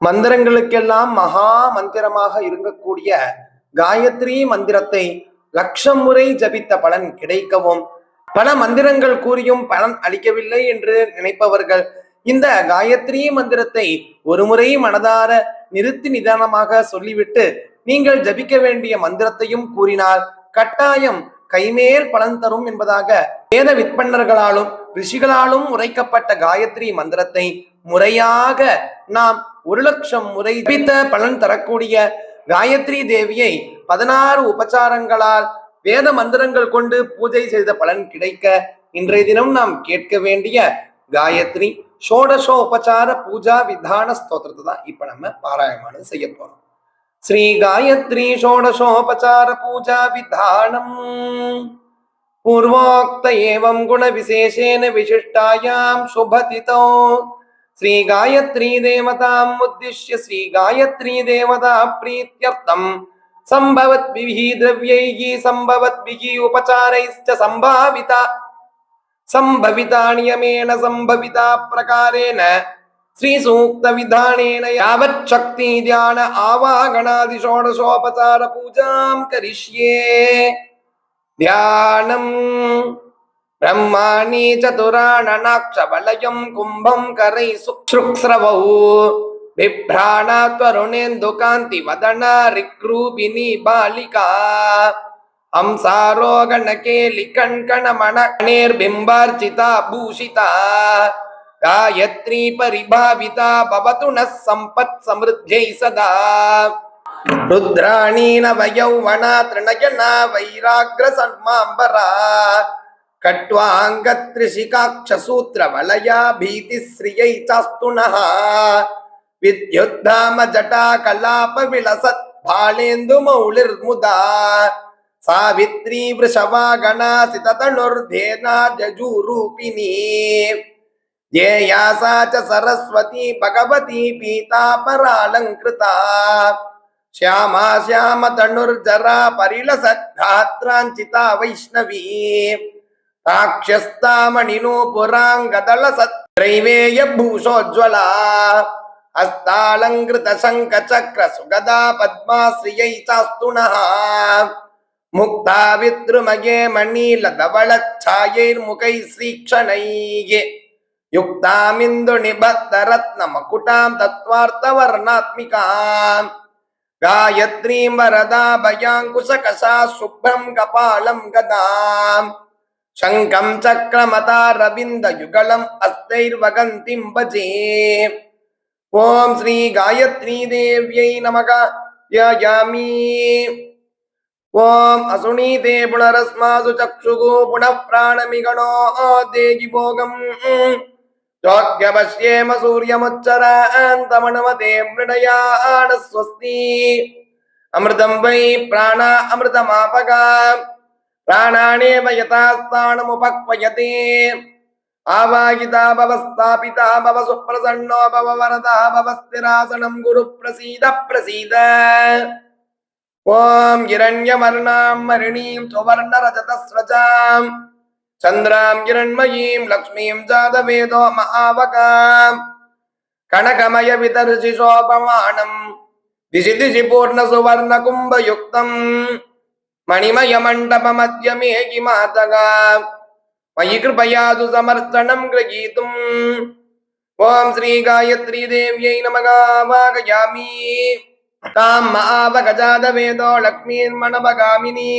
மந்திரங்களுக்கெல்லாம் மகா மந்திரமாக இருக்கக்கூடிய காயத்ரி மந்திரத்தை லட்சம் முறை ஜபித்த பலன் கிடைக்கவும். பல மந்திரங்கள் கூறியும் பலன் அளிக்கவில்லை என்று நினைப்பவர்கள் இந்த காயத்ரி மந்திரத்தை ஒரு முறை மனதார நிறுத்தி நிதானமாக சொல்லிவிட்டு நீங்கள் ஜபிக்க வேண்டிய மந்திரத்தையும் கூறினால் கட்டாயம் கைமேல் பலன் தரும் என்பதாக வேத விற்பன்னர்களாலும் ரிஷிகளாலும் உரைக்கப்பட்ட காயத்ரி மந்திரத்தை முறையாக நாம் ஒரு லட்சம் முறை ஜபித்த பலன் தரக்கூடிய காயத்ரி தேவியை பதினாறு உபச்சாரங்களால் வேத மந்திரங்கள் கொண்டு பூஜை செய்த பலன் கிடைக்க இன்றைய தினம் நாம் கேட்க வேண்டிய காயத்ரி ஷோடசோ உபச்சார பூஜா விதான ஸ்தோத்திரத்தை தான் இப்ப நம்ம பாராயணம் செய்ய போறோம். ஸ்ரீ காயத்ரி ஷோடசோபச்சார பூஜா விதானம். பூர்வோக்த ஏவம் குண விசேஷேன விசிஷ்டாயாம் சுபதிதோ. श्री गायत्री देवताम् उद्दिश्य श्री गायत्री देवता प्रीत्यर्थं सम्भवद्भिः द्रव्यैः सम्भवद्भिः उपचारैश्च सम्भाविता सम्भविता नियमेन सम्भविता प्रकारेण श्रीसूक्तविधानेन यावत् शक्ति ध्यान आवाहनादि षोडशोपचार पूजां करिष्ये ध्यानम् ब्रह्माणि चतुराणनाक्षवलयं कुम्भं करैः शुश्रुक्स्रवौ बिभ्राणात्वरुणेन्दुकान्तिवदना ऋक्रूपिणी बालिका हंसारोगणकेलिकण्कणमणकणेर्बिम्बार्चिता भूषिता गायत्री परिभाविता भवतु नः सम्पत्समृद्ध्यै सदा रुद्राणी नवयौवना तृणयना वैराग्रसन्माम्बरा కట్వాంగత్రిశికాక్షసూత్రవలయా భీతిశ్రియైతాస్తునః విద్యుద్ధామ జటా కలాప విలసత్ భాళేందు మౌళిర్ముదా సావిత్రీ వృషభాగణా సితతనుర్ధేనా జజూరూపిణీ ధ్యేయాసా చ సరస్వతి భగవతి పీతాపరాలంకృత. శ్యామా శ్యామతనుర్జరా పరిలసద్ధాత్రాంచిత వైష్ణవీ श्यामा श्यामतनुर्जरा परिलसद्धात्राञ्चिता वैष्णवी राक्षस्तामणिनूपुराङ्गदलसत्रैवेयभूषोज्ज्वला हस्तालङ्कृतशङ्खचक्रसुगदा पद्माश्रियै चास्तु नः मुक्ता विद्रुमगे मणिलधवलच्छायैर्मुखैः श्रीक्षणैः युक्तामिन्दुनिबद्धरत्नमकुटां तत्त्वार्थवर्णात्मिकाम् गायत्रीं वरदाभयाङ्कुशकशा शुभ्रं कपालं गदाम् சங்கம் சக்கரமதாரவிந்த யுகலம் அஸ்தைர்வகந்திம் பஜே ஓம் ஸ்ரீ காயத்ரி தேவியை நமக தியாயாமி ஓம் அசுனீதே புனரஸ்மாசு சக்ஷுகு புனப்பிராணமிகணோ தேகி போகம் யோக்கியபஷ்யேம சூரியமுச்சராந்தமணமதே மிருடயான ஸ்வஸ்தி அமிர்தம் வை பிராணா அமிர்தமாபகா प्राणानेव यथास्थानमुपक्वयते आवाहिता भव स्थापिता भव सुप्रसन्नो भव वरदा भव स्थिरासनं गुरुप्रसीद प्रसीद ॐ हिरण्यवर्णां मरिणीं सुवर्णरजतस्रजाम् चन्द्रां हिरण्मयीं लक्ष्मीं जातवेदो महावकाम् कनकमय शोभमानम् दिशि दिशि पूर्णसुवर्णकुम्भयुक्तम् मणिमयमण्डपमद्य मे मातगा मयि कृपयातु समर्चनं गृहीतुम् ॐ श्रीगायत्रीदेव्यै नमः वागयामि तां महावगजातवेदो लक्ष्मीर्मणवगामिनी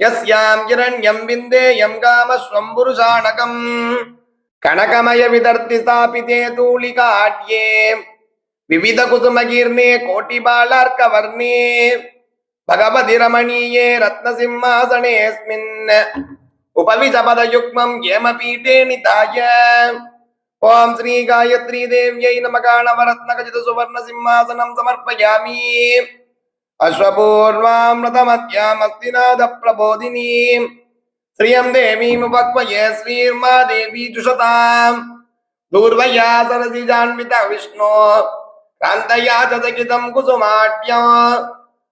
यस्यां हिरण्यं विन्देयं कामस्वं पुरुषाणकम् कनकमयविदर्ति स्थापिते तूलिकाढ्ये विविधकुसुमकीर्णे कोटिबालार्कवर्णे भगवति रमणीये रत्नसिंहासनेऽस्मिन् उपविशपदयुग्मं येमपीठे निधाय। ॐ समर्पयामि। अश्वपूर्वामृतमध्यामस्तिनादप्रबोधिनीम् श्रियं देवीमुपक्वये श्रीर्मा देवी दूर्वया विष्णो कान्तया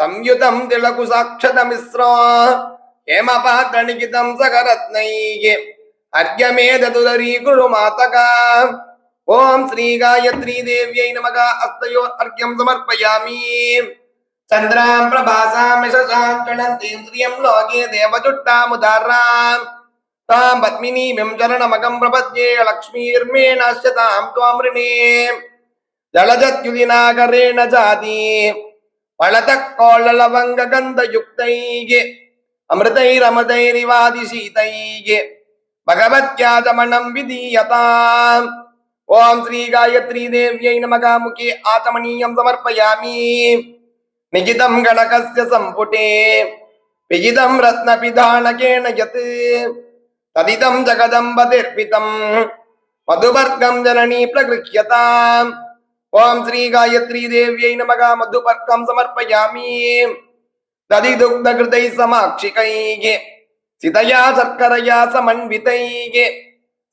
संयुतम तिलकु साक्षत मिश्र। हेम पात्र निखित सकरत्न ओम श्री गायत्री देव्य नम। का अस्तो अर्घ्यम समर्पयामी चंद्रां प्रभासा लोके देवजुट्टामुदारां तां पद्मिनीमिं प्रपद्ये लक्ष्मीर्मेणाश्च त्वामृणे जलजत्युलिनागरेण जाती। பழதக்கோளலவங்க கந்த யுக்தைகே அமிர்தைரமதைரிவாதிசீதைகே பகவத்யாதமனம் விதீயதாம் ஓம் ஸ்ரீ காயத்ரி தேவியை நமகா முகே ஆதமனீயம் சமர்ப்பயாமி நிகிதம் கணகஸ்ய சம்புட்டே விஜிதம் ரத்னபிதானகேன யத் ததிதம் ஜகதம்பதிர்பிதம் மதுவர்க்கம் ஜனனி பிரகிருஹ்யதாம் ஓம் ஸ்ரீ காயத்ரி தேவியை நமக மதுபர்க்கம் சமர்ப்பயாமி. ததிதுக்த கிருதை சமாட்சிகையே சிதையா சர்க்கரையா சமன்விதையே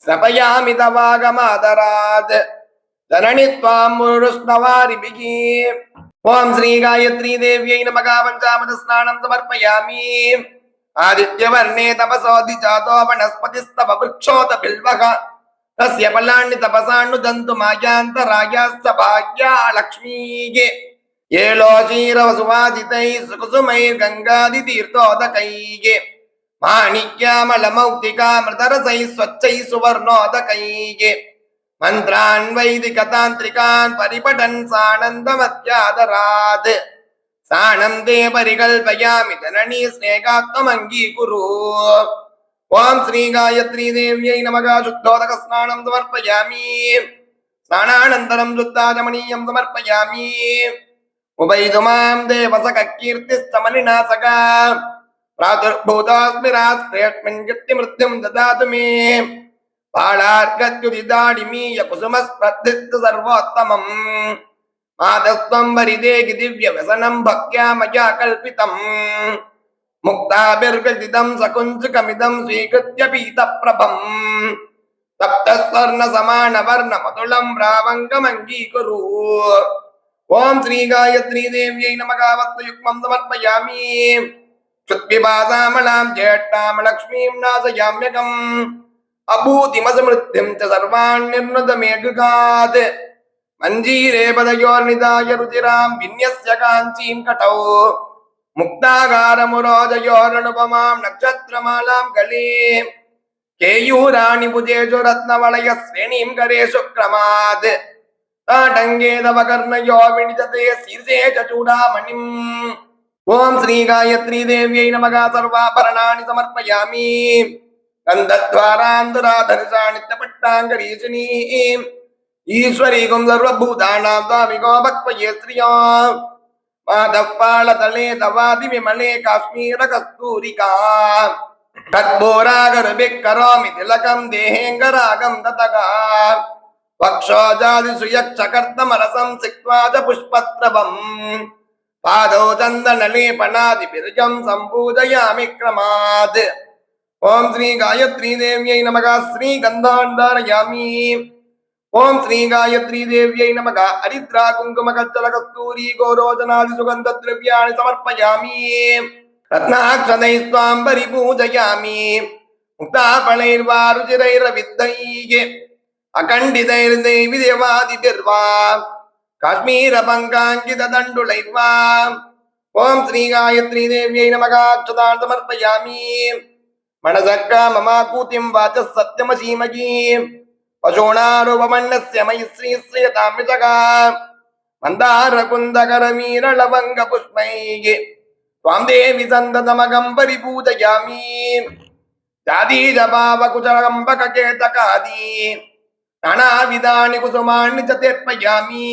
சபயாமி தவாகமாதராத் தரணித்வாம் முருஷ்ணவாரிபிகி. ஓம் ஸ்ரீ காயத்ரி தேவியை நமக பஞ்சாமத ஸ்நானம் சமர்ப்பயாமி. ஆதித்யவர்ணே தபசோதி ஜாதோ வனஸ்பதிஸ்தவ விருட்சோத பில்வக. తస్య బలాన్ని తపసాన్ను దంతు మాయాంత రాజాస్త భాగ్యా లక్ష్మీగే ఏలోచీరవ సువాసితై సుకుసుమై గంగాది తీర్థోదకైగే మాణిక్యామలమౌక్తికామృతరసై స్వచ్చై సువర్ణోదకైగే மந்திரான்வைதிகதாந்திரிகான் பரிபடன் சானந்தமத்யாதராத் சானந்தே பரிகல்பயாமி ஜனனி ஸ்நேகாத்மங்கீகுரு ஓம் ஸ்ரீ காயத்ரி தேவியை நமகா. சுத்தோதக ஸ்நானம் சமர்ப்பயாமி. ஸ்நானானந்தரம் சுத்தாஜமணீயம் சமர்ப்பயாமி. உபைதுமாம் தேவசக கீர்த்தி ஸ்தமனிநாசகா பிராதுர்பூதாஸ்மி ராஸ்திரேஷ்மின் கிருத்தி மிருத்யும் ததாது மே. பாளார்கத்யுதிதாடிமீய குசுமஸ்பிரத்தித்து சர்வோத்தமம். மாதஸ்தம் வரிதே கிதிவ்ய வசனம் பக்யா மயா கல்பிதம் मुक्ताभिर्गदितं सकुञ्जुकमिदं स्वीकृत्य पीतप्रभम् सप्तस्वर्णसमानवर्णमतुलं रावङ्गमङ्गीकुरु ॐ श्रीगायत्रीदेव्यै नमः वस्त्रयुग्मं समर्पयामि क्षुत्पिपासामलां ज्येष्ठां लक्ष्मीं नाशयाम्यकम् अभूतिमसमृद्धिं च सर्वान् निर्नुदमेघात् मञ्जीरे पदयोर्निदाय रुचिरां विन्यस्य काञ्चीं कटौ मुक्तागारमुरोजयोरनुपमां नक्षत्रमालां गले केयूराणि भुजेषु रत्नवलय श्रेणीं करेषु क्रमात् ताटङ्गेदवकर्णयो विनिजते शीर्षे च चूडामणिम् ॐ श्रीगायत्रीदेव्यै नमः सर्वाभरणानि समर्पयामि गन्धद्वारान्तराधर्षाणि पट्टाङ्गरीशिनीम् ईश्वरीकुं सर्वभूतानां स्वामिको भक्वये श्रिया माधवपालतले तवादिविमले काश्मीरकस्तूरिका तद्भोरागरभिः करोमि तिलकं देहेङ्गरागं दतगा वक्षोजादिषु यक्षकर्तमरसं सिक्त्वा च पुष्पत्रवम् पादौ चन्दनलेपनादिभिर्जं सम्पूजयामि क्रमात् ॐ श्री गायत्री देव्यै नमः श्रीगन्धान् धारयामि ஓம் ஸ்ரீ காயத்ரி தேவியை நமக. அரித்ரா குங்கும கச்சல கஸ்தூரி கோரோஜனாதி சுகந்த திரவியாணி சமர்ப்பயாமி. ரத்னாட்சதை ஸ்வாம் பரிபூஜயாமி முக்தாபணைர்வாருச்சிரைரவித்தையே அகண்டிதைர் தெய்வி தேவாதி பெர்வா காஷ்மீர பங்காங்கித தண்டுளைர்வா ஓம் ஸ்ரீ காயத்ரி தேவியை நமகாட்சதான் சமர்ப்பயாமி. மனசக்கா மமா கூத்தியம் வாச்ச சத்தியமசீமகீம் பசோணாரூபமன்னஸ்ய மைஸ்ரீஸ்ரீயதாமிதகா மந்தார குந்தகர வீரளவங்க புஷ்மைகி துவாம் தேவி சந்ததமகம் பரிபூதயாமி ஜாதீஜ பாவகுஜரம்பக கேதகாதி நானாவிதானி குசுமானி சேர்ப்பயாமி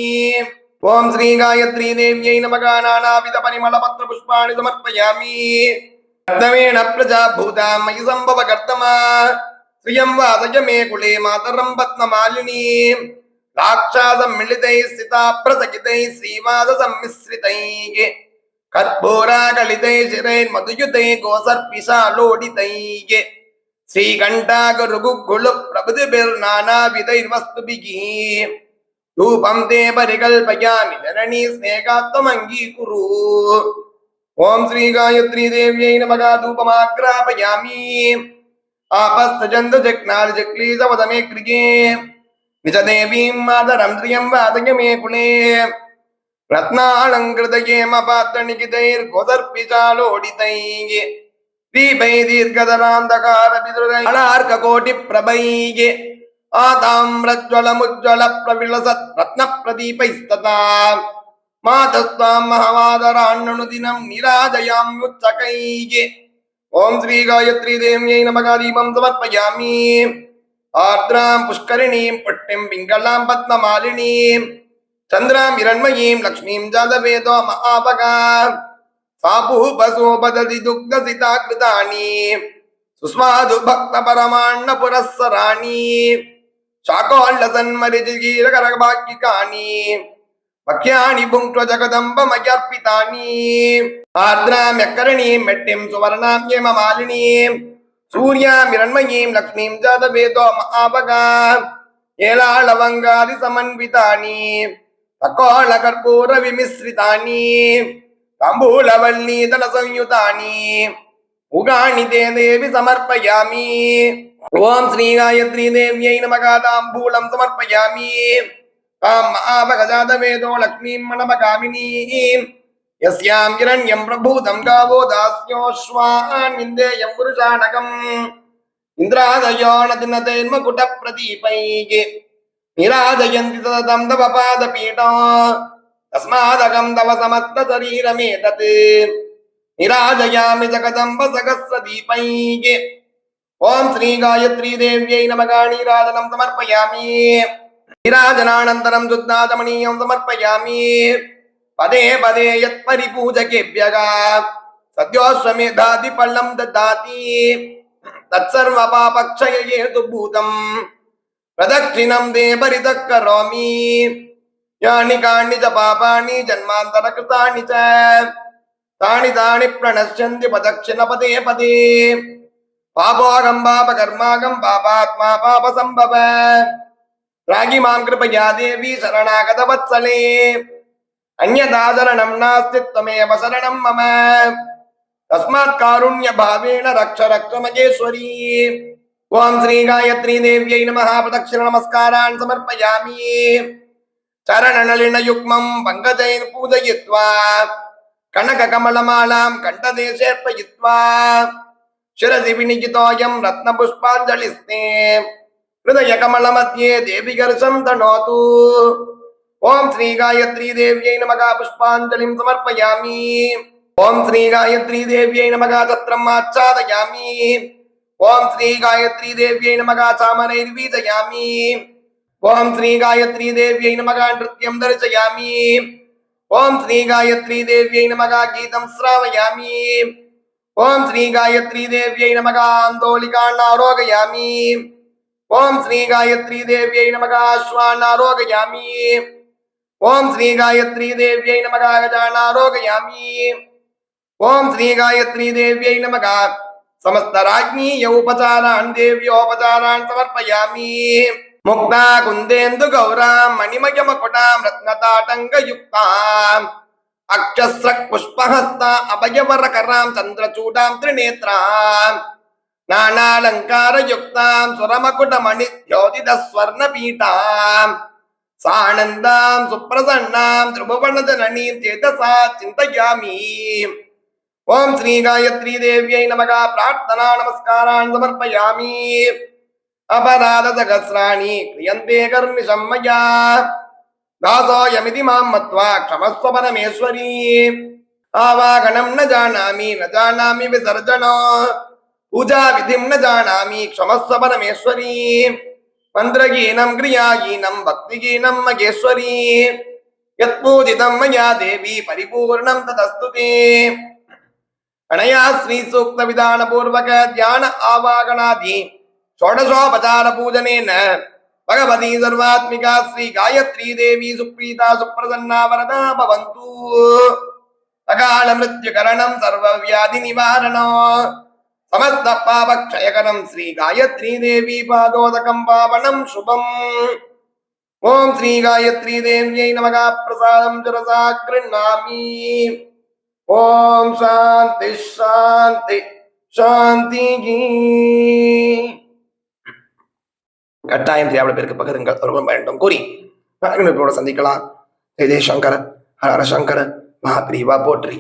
ஓம் ஸ்ரீ காயத்ரி தேவியை நமகா நானாவித பரிமள பத்திர புஷ்பாணி சமர்ப்பயாமி ரத்னவேண பிரஜா பூதா மயி கர்த்தமா श्रियं वासय मे कुले मातरं पद्ममालिनी लाक्षासम्मिलितैः स्थिताभ्रसकितैः श्रीवाससम्मिश्रितैः कर्पूरागलितैः शिरैर्मधुयुतैः गोसर्पिशालोडितैः श्रीकण्ठागरुगुगुलु प्रभृतिभिर्नानाविधैर्वस्तुभिः धूपं ते परिकल्पयामि जननी स्नेहात्वमङ्गीकुरु ॐ श्रीगायत्री देव्यै नमः धूपमाग्रापयामि ஆபஸ்தஜந்த ஜக்னால் ஜக்லீத வதமே கிரிகே. நிஜதேவீம் மாதரம் திரியம் வாதயமே குலே. ரத்னாலங்கிருதயேம பாத்த நிகிதைர் கொதர்பிஜாலோடிதையே. தீபை தீர்க்கதராந்தகார பிதுரக கோட்டி பிரபையே. ஆதாம்ரஜ்வலமுஜ்வல பிரவிளசத் ரத்ன பிரதீபைஸ்ததா மாதஸ்தாம் மகவாதராண்ணனு தினம் நிராஜயாம் உச்சகையே मातस्त्वां महवादरान्ननुदिनं निराजयाम्युच्चकैः ॐ श्रीगायत्री देव्यै नमः दीपं समर्पयामि आर्द्रां पुष्करिणीं पुष्टिं पिङ्गलां पद्ममालिनीं चन्द्रां हिरण्मयीं लक्ष्मीं जातवेदो महापगा सापूपसोपदति दुग्धसिता कृतानि सुस्वादु भक्तपरमाण्ण पुरःसराणि వక్యాని భుంక్వ జగదంబమయర్పితాని ఆర్ద్రామ్యకరణీం మెట్టిం సువర్ణామ్యేమ మాలినీం సూర్యామిరణ్మయీం లక్ష్మీం జాతవేదో మహాభగా ఏలాళవంగాది సమన్వితాని తకోళ కర్పూర విమిశ్రితాని తాంబూలవల్లీదల సంయుతాని ఉగాణి దేవి సమర్పయామి ఓం శ్రీ గాయత్రీ దేవ్యై నమగా తాంబూలం సమర్పయామి महावगजातवेदो लक्ष्मीं मनमकामिनीम् यस्यां हिरण्यं प्रभूतं गावो दास्योऽश्वान्विन्देयं पुरुषाणकम् इन्द्रादयो न दिनतेन्मकुटप्रदीपैः निराजयन्ति सततं तव पादपीठ तस्मादकं तव समस्तशरीरमेतत् निराजयामि जगदम्ब सहस्रदीपैः ॐ श्रीगायत्रीदेव्यै नमगाणीराजनं समर्पयामि नीराजनानन्तरं दुग्धादमनीयं समर्पयामि पदे पदे यत्परिपूजकेभ्यः सद्योश्वमेधादिफलं ददाति तत्सर्वपापक्षयेतु भूतम् प्रदक्षिणं देवरितः करोमि यानि कानि च पापाणि जन्मान्तरकृतानि च तानि तानि प्रणश्यन्ति पदक्षिणपदे पदे पापोऽहं पापकर्मागं पापात्मा पापसम्भव ராகி மாம் கிருபயா தேவி சரணாகத வத்சலே அந்நாதரணம் நாஸ்தி தமேவ சரணம் மம. தஸ்மாத் காருண்ய பாவேன ரக்ஷ ரக்ஷ மகேஸ்வரி. ஓம் ஸ்ரீ காயத்ரி தேவியை நம பிரதட்சிண நமஸ்காரான் சமர்ப்பயாமி. சரணநளினயுக்மம் வங்கதை பூஜயித்வா. கனககமலமாலாம் கண்டதே சேர்ப்பயித்வா. சிரசி விநிகிதோயம் ரத்னபுஷ்பாஞ்சலிஸ்தே हृदयकमलमध्ये देविगर्षं तनोतु ॐ श्रीगायत्रीदेव्यै नमः पुष्पाञ्जलिं समर्पयामि ॐ श्रीगायत्रीदेव्यै नमः तत्रम् आच्छादयामि ॐ श्रीगायत्रीदेव्यै नमः चामनैर्वीजयामि ॐ श्रीगायत्रीदेव्यै नमः नृत्यं दर्शयामि ॐ श्रीगायत्रीदेव्यै नमः गीतं श्रावयामि ॐ श्रीगायत्रीदेव्यै नमः आन्दोलिकान् आरोगयामि ఓం శ్రీ గాయత్రి దేవ్యై నమగ అశ్వానారోగయామి. ఓం శ్రీ గాయత్రీ దేవ్యై నమగ గజానారోగయామి. ఓం శ్రీ గాయత్రీ దేవ్యై నమగ సమస్త రాజ్ఞీ యోపచారాన్ దేవ్యోపచారాన్ సమర్పయామి. ముక్తా కుందేందు గౌరా గౌరాం రత్నతాటంగ రత్నతాటంగయుక్తాం. అక్షస్ర పుష్పహస్త అభయవరకరాం చంద్రచూడాం త్రినేత్రాం. நானாலங்காரயுக்தாம் சுரமகுடமணி ஜோதிதஸ்வர்ணபீட்டாம் சானந்தாம் சுப்பிரசன்னாம் திரிபுவனதனீம் சேதசா சிந்தயாமி ஓம் ஸ்ரீ காயத்ரி தேவியை நமக பிரார்த்தனா நமஸ்காரான் சமர்ப்பயாமி அபராத சகசிராணி கிரியந்தே கர்மி சம்மயா தாசோயமிதி மாம் மத்வா க்ஷமஸ்வ பரமேஸ்வரி ஆவாகனம் ந ஜானாமி ந ஜானாமி விசர்ஜனோ பூஜா விதிம் ந ஜானாமி க்ஷமஸ்வபரமேஸ்வரி மந்திரகீனம் கிரியாகீனம் பக்திகீனம் மகேஸ்வரி யத்பூஜிதம் மயா தேவி பரிபூர்ணம் ததஸ்துதே அனையா ஸ்ரீ சூக்த விதான பூர்வக தியான ஆவாகனாதி ஷோடசோபதார பூஜனேன பகவதி சர்வாத்மிகா ஸ்ரீ காயத்ரி தேவி சுப்ரீதா சுப்பிரசன்னா வரதா பவந்து அகால மிருத்யு கரணம் சர்வ வியாதி நிவாரணம் சமஸ்த பாவக்ஷயகரம் ஸ்ரீ காயத்ரி தேவி பாதோதகம் பாவனம் சுபம் ஓம் ஸ்ரீ காயத்ரி தேவியை நமகா பிரசாதம் ஜரசா கிருண்ணாமி ஓம் சாந்தி சாந்தி சாந்தி கட்டாயம் தியாவிட பேருக்கு பகிருங்கள் அவர்களும் பயன்படும் கூறி. நாங்கள் சந்திக்கலாம். ஜெய் ஜெய் சங்கர சங்கர மகாபிரிவா போற்றி.